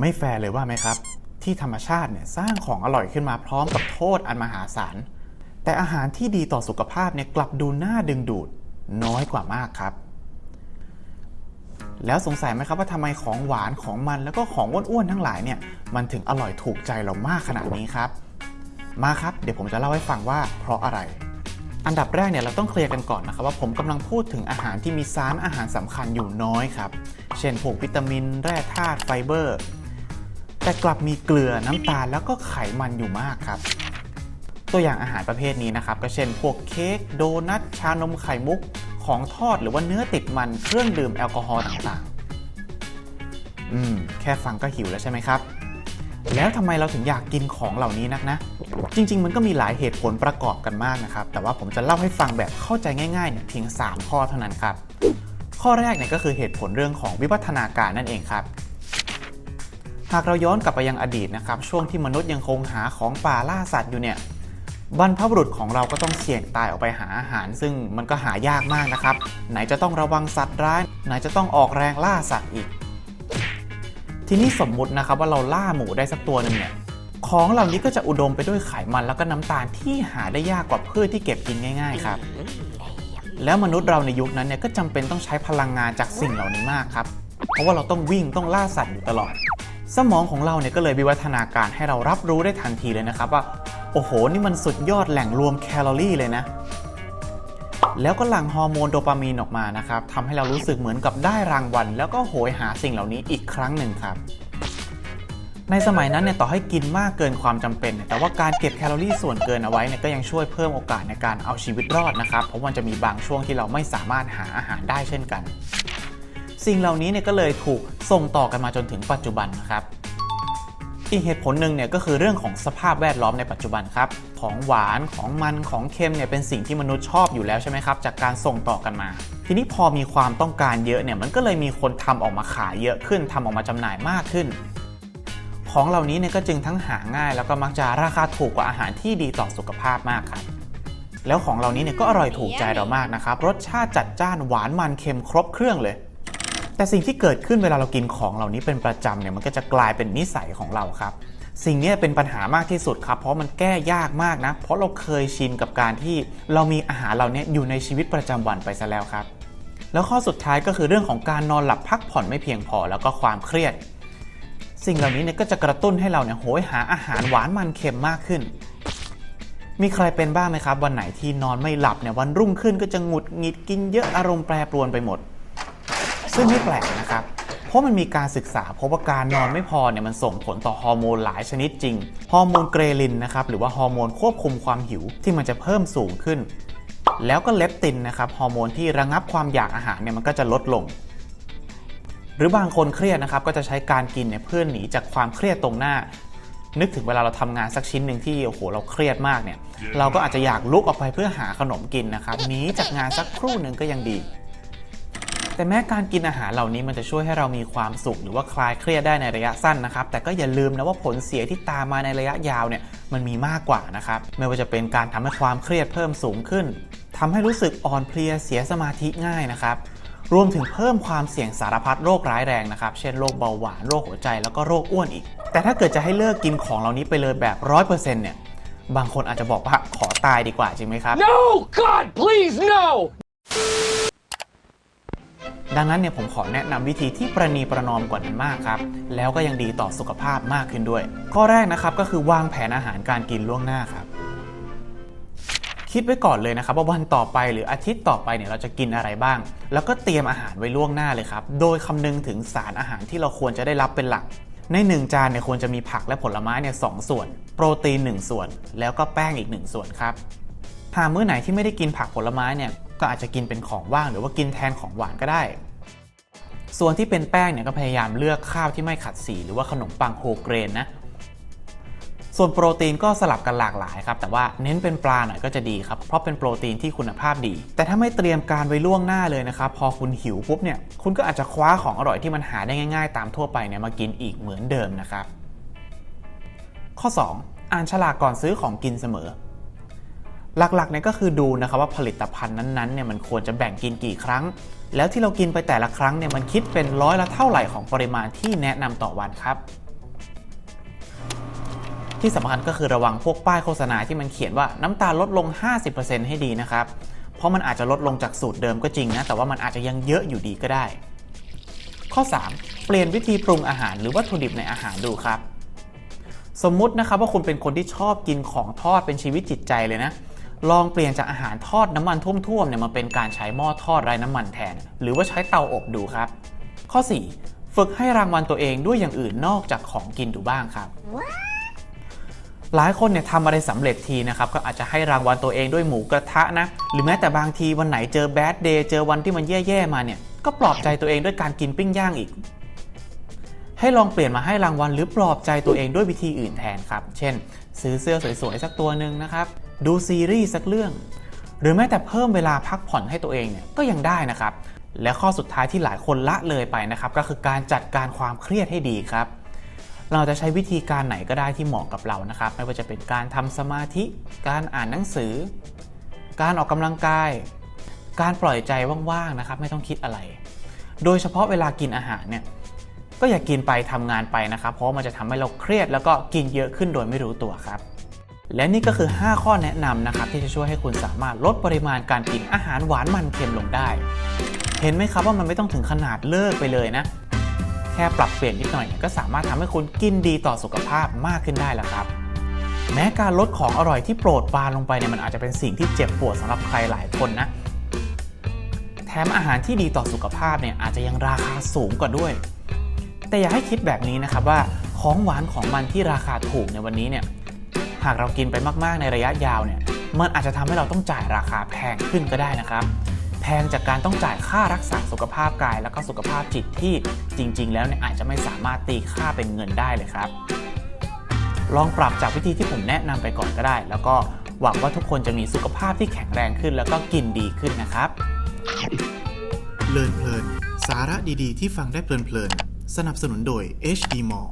ไม่แฟร์เลยว่าไหมครับ ที่ธรรมชาติเนี่ยสร้างของอร่อยขึ้นมาพร้อมกับโทษอันมหาศาลแต่อาหารที่ดีต่อสุขภาพเนี่ยกลับดูน่าดึงดูดน้อยกว่ามากครับ แล้วสงสัยไหมครับว่าทำไมของหวานของมันแล้วก็ของอ้วนๆทั้งหลายเนี่ยมันถึงอร่อยถูกใจเรามากขนาดนี้ครับ มาครับเดี๋ยวผมจะเล่าให้ฟังว่าเพราะอะไร อันดับแรกเนี่ยเราต้องเคลียร์กันก่อนนะครับว่าผมกำลังพูดถึงอาหารที่มีสารอาหารสำคัญอยู่น้อยครับ เช่นพวกวิตามิน แร่ธาตุไฟเบอร์ แต่กลับมีเกลือน้ำตาลแล้วก็ไขมันอยู่มากครับ ตัวอย่างอาหารประเภทนี้นะครับ ก็เช่นพวกเค้กโดนัทชานมไข่มุก ของทอดหรือว่าเนื้อติดมันเครื่องดื่มแอลกอฮอล์ต่างๆ อืม แค่ฟังก็หิวแล้วใช่ไหมครับ แล้วทำไมเราถึงอยากกินของเหล่านี้นักนะ จริง ๆ มันก็มีหลายเหตุผลประกอบกันมากนะครับ แต่ว่าผมจะเล่าให้ฟังแบบเข้าใจง่ายๆเนี่ยเพียง 3 ข้อเท่านั้นครับ ข้อแรกเนี่ยก็คือเหตุผลเรื่องของวิวัฒนาการนั่นเองครับ หากเราย้อนกลับไปยังอดีตนะครับช่วงที่มนุษย์ยังคงหาของป่าล่าสัตว์อยู่เนี่ยบรรพบุรุษของเราก็ต้องเสี่ยงตายออกไปหาอาหาร ซึ่งมันก็หายากมากนะครับ ไหนจะต้องระวังสัตว์ร้าย ไหนจะต้องออกแรงล่าสัตว์อีก ทีนี้สมมุตินะครับว่าเราล่าหมูได้สักตัวหนึ่งเนี่ยของเหล่านี้ก็จะอุดมไปด้วยไขมันแล้วก็น้ำตาลที่หาได้ยากกว่าพืชที่เก็บกินง่าย ๆ ครับ แล้วมนุษย์เราในยุคนั้นเนี่ยก็จำเป็นต้องใช้พลังงานจากสิ่งเหล่านี้มากครับเพราะว่าเราต้องวิ่งต้องล่าสัตว์อยู่ตลอด สมองของเราเนี่ยก็เลยวิวัฒนาการให้เรารับรู้ได้ทันทีเลยนะครับว่าโอ้โห นี่มันสุดยอดแหล่งรวมแคลอรี่เลยนะ แล้วก็หลั่งฮอร์โมนโดปามีนออกมานะครับทำให้เรารู้สึกเหมือนกับได้รางวัล แล้วก็โหยหาสิ่งเหล่านี้อีกครั้งหนึ่งครับ ในสมัยนั้นเนี่ยต่อให้กินมากเกินความจำเป็น แต่ว่าการเก็บแคลอรี่ส่วนเกินเอาไว้เนี่ยก็ยังช่วยเพิ่มโอกาสในการเอาชีวิตรอดนะครับ เพราะมันจะมีบางช่วงที่เราไม่สามารถหาอาหารได้เช่นกัน สิ่งเหล่านี้เนี่ยก็เลยถูกส่งต่อกันมาจนถึงปัจจุบันนะครับอีกเหตุผลหนึ่งเนี่ยก็คือเรื่องของสภาพแวดล้อมในปัจจุบันครับ ของหวานของมันของเค็มเนี่ยเป็นสิ่งที่มนุษย์ชอบอยู่แล้วใช่ไหมครับ จากการส่งต่อกันมา ทีนี้พอมีความต้องการเยอะเนี่ยมันก็เลยมีคนทำออกมาขายเยอะขึ้นทำออกมาจำหน่ายมากขึ้น ของเหล่านี้เนี่ยก็จึงทั้งหาง่าย แล้วก็มักจะราคาถูกกว่าอาหารที่ดีต่อสุขภาพมากครับแล้วของเหล่านี้เนี่ยก็อร่อยถูกใจเรามากนะครับรสชาติจัดจ้านหวานมันเค็มครบเครื่องเลย แต่สิ่งที่เกิดขึ้นเวลาเรากินของเหล่านี้เป็นประจำเนี่ยมันก็จะกลายเป็นนิสัยของเราครับ สิ่งนี้เป็นปัญหามากที่สุดครับ เพราะมันแก้ยากมากนะ เพราะเราเคยชินกับการที่เรามีอาหารเหล่านี้อยู่ในชีวิตประจำวันไปซะแล้วครับ แล้วข้อสุดท้ายก็คือเรื่องของการนอนหลับพักผ่อนไม่เพียงพอแล้วก็ความเครียด สิ่งเหล่านี้เนี่ยก็จะกระตุ้นให้เราเนี่ยโหยหาอาหารหวานมันเค็มมากขึ้นมีใครเป็นบ้างไหมครับ วันไหนที่นอนไม่หลับเนี่ยวันรุ่งขึ้นก็จะหงุดหงิดกินเยอะอารมณ์แปรปรวนไปหมด ซึ่งไม่แปลกนะครับ เพราะมันมีการศึกษาพบว่าการนอนไม่พอเนี่ยมันส่งผลต่อฮอร์โมนหลายชนิดจริง ฮอร์โมนเกรลินนะครับหรือว่าฮอร์โมนควบคุมความหิวที่มันจะเพิ่มสูงขึ้น แล้วก็เลปตินนะครับฮอร์โมนที่ระงับความอยากอาหารเนี่ยมันก็จะลดลง หรือบางคนเครียดนะครับก็จะใช้การกินเนี่ยเพื่อหนีจากความเครียดตรงหน้านึกถึงเวลาเราทำงานสักชิ้นหนึ่งที่โอ้โหเราเครียดมากเนี่ย เราก็อาจจะอยากลุกออกไปเพื่อหาขนมกินนะครับหนีจากงานสักครู่หนึ่งก็ยังดี แต่แม้การกินอาหารเหล่านี้มันจะช่วยให้เรามีความสุข หรือว่าคลายเครียดได้ในระยะสั้นนะครับ แต่ก็อย่าลืมนะว่าผลเสียที่ตามมาในระยะยาวเนี่ยมันมีมากกว่านะครับ ไม่ว่าจะเป็นการทำให้ความเครียดเพิ่มสูงขึ้นทำให้รู้สึกอ่อนเพลียเสียสมาธิง่ายนะครับรวมถึงเพิ่มความเสี่ยงสารพัดโรคร้ายแรงนะครับ เช่นโรคเบาหวาน โรคหัวใจ แล้วก็โรคอ้วนอีก แต่ถ้าเกิดจะให้เลิกกินของเหล่านี้ไปเลยแบบ 100%เนี่ย บางคนอาจจะบอกว่าขอตายดีกว่าจริงไหมครับ No! God, please, no! ดังนั้นเนี่ยผมขอแนะนำวิธีที่ประนีประนอมกว่านั้นมากครับ แล้วก็ยังดีต่อสุขภาพมากขึ้นด้วย ข้อแรกนะครับก็คือวางแผนอาหารการกินล่วงหน้าครับ คิดไว้ก่อนเลยนะครับว่าวันต่อไปหรืออาทิตย์ต่อไปเนี่ยเราจะกินอะไรบ้าง แล้วก็เตรียมอาหารไว้ล่วงหน้าเลยครับ โดยคำนึงถึงสารอาหารที่เราควรจะได้รับเป็นหลัก ในหนึ่งจานเนี่ยควรจะมีผักและผลไม้เนี่ยสองส่วน โปรตีน 1 ส่วน แล้วก็แป้งอีก 1 ส่วนครับหากมื้อไหนที่ไม่ได้กินผักผลไม้เนี่ยก็อาจจะกินเป็นของว่างหรือว่ากินแทนของหวานก็ได้ ส่วนที่เป็นแป้งเนี่ยก็พยายามเลือกข้าวที่ไม่ขัดสีหรือว่าขนมปังโฮเกรนนะ ส่วนโปรตีนก็สลับกันหลากหลายครับ แต่ว่าเน้นเป็นปลาหน่อยก็จะดีครับ เพราะเป็นโปรตีนที่คุณภาพดี แต่ถ้าไม่เตรียมการไว้ล่วงหน้าเลยนะครับ พอคุณหิวปุ๊บเนี่ย คุณก็อาจจะคว้าของอร่อยที่มันหาได้ง่าย ๆ ตามทั่วไปเนี่ยมากินอีกเหมือนเดิมนะครับ ข้อ 2 อ่านฉลากก่อนซื้อของกินเสมอ หลักๆเนี่ยก็คือดูนะครับว่าผลิตภัณฑ์นั้นๆเนี่ยมันควรจะแบ่งกินกี่ครั้ง แล้วที่เรากินไปแต่ละครั้งเนี่ยมันคิดเป็นร้อยละเท่าไหร่ของปริมาณที่แนะนำต่อวันครับ ที่สำคัญก็คือระวังพวกป้ายโฆษณาที่มันเขียนว่าน้ำตาลลดลง 50%ให้ดีนะครับเพราะมันอาจจะลดลงจากสูตรเดิมก็จริงนะแต่ว่ามันอาจจะยังเยอะอยู่ดีก็ได้ ข้อ 3 เปลี่ยนวิธีปรุงอาหารหรือวัตถุดิบในอาหารดูครับ สมมุตินะครับว่าคุณเป็นคนที่ชอบกินของทอดเป็นชีวิตจิตใจเลยนะ ลองเปลี่ยนจากอาหารทอดน้ำมันท่วมๆเนี่ยมาเป็นการใช้หม้อทอดไร้น้ำมันแทน หรือว่าใช้เตาอบดูครับ ข้อ 4 ฝึกให้รางวัลตัวเองด้วยอย่างอื่นนอกจากของกินดูบ้างครับ หลายคนเนี่ยทำอะไรสำเร็จทีนะครับ ก็อาจจะให้รางวัลตัวเองด้วยหมูกระทะนะ หรือแม้แต่บางทีวันไหนเจอแบดเดย์เจอวันที่มันแย่ๆมาเนี่ยก็ปลอบใจตัวเองด้วยการกินปิ้งย่างอีก ให้ลองเปลี่ยนมาให้รางวัลหรือปลอบใจตัวเองด้วยวิธีอื่นแทนครับ เช่น ซื้อเสื้อสวยๆสักตัวหนึ่งนะครับ ดูซีรีส์สักเรื่อง หรือแม้แต่เพิ่มเวลาพักผ่อนให้ตัวเองเนี่ยก็ยังได้นะครับ และข้อสุดท้ายที่หลายคนละเลยไปนะครับ ก็คือการจัดการความเครียดให้ดีครับ เราจะใช้วิธีการไหนก็ได้ที่เหมาะกับเรานะครับ ไม่ว่าจะเป็นการทำสมาธิ การอ่านหนังสือ การออกกำลังกาย การปล่อยใจว่างๆนะครับ ไม่ต้องคิดอะไร โดยเฉพาะเวลากินอาหารเนี่ยก็อย่ากินไปทำงานไปนะครับ เพราะมันจะทำให้เราเครียดแล้วก็กินเยอะขึ้นโดยไม่รู้ตัวครับ และนี่ก็คือ 5 ข้อแนะนำนะครับที่จะช่วยให้คุณสามารถลดปริมาณการกินอาหารหวานมันเค็มลงได้ เห็นไหมครับว่ามันไม่ต้องถึงขนาดเลิกไปเลยนะ แค่ปรับเปลี่ยนนิดหน่อยเนี่ยก็สามารถทำให้คุณกินดีต่อสุขภาพมากขึ้นได้แล้วครับ แม้การลดของอร่อยที่โปรดปรานลงไปเนี่ยมันอาจจะเป็นสิ่งที่เจ็บปวดสำหรับใครหลายคนนะ แถมอาหารที่ดีต่อสุขภาพเนี่ยอาจจะยังราคาสูงกว่าด้วย แต่อย่าให้คิดแบบนี้นะครับว่าของหวานของมันที่ราคาถูกในวันนี้เนี่ย หากเรากินไปมากๆในระยะยาวเนี่ยมันอาจจะทำให้เราต้องจ่ายราคาแพงขึ้นก็ได้นะครับแพงจากการต้องจ่ายค่ารักษาสุขภาพกาย แล้วก็สุขภาพจิตที่จริง ๆ แล้วเนี่ยอาจจะไม่สามารถตีค่าเป็นเงินได้เลยครับ ลองปรับจากวิธีที่ผมแนะนำไปก่อนก็ได้ แล้วก็หวังว่าทุกคนจะมีสุขภาพที่แข็งแรงขึ้น แล้วก็กินดีขึ้นนะครับเพลินเพลินสาระดีๆ ที่ฟังได้เพลินเพลินสนับสนุนโดย HD Mall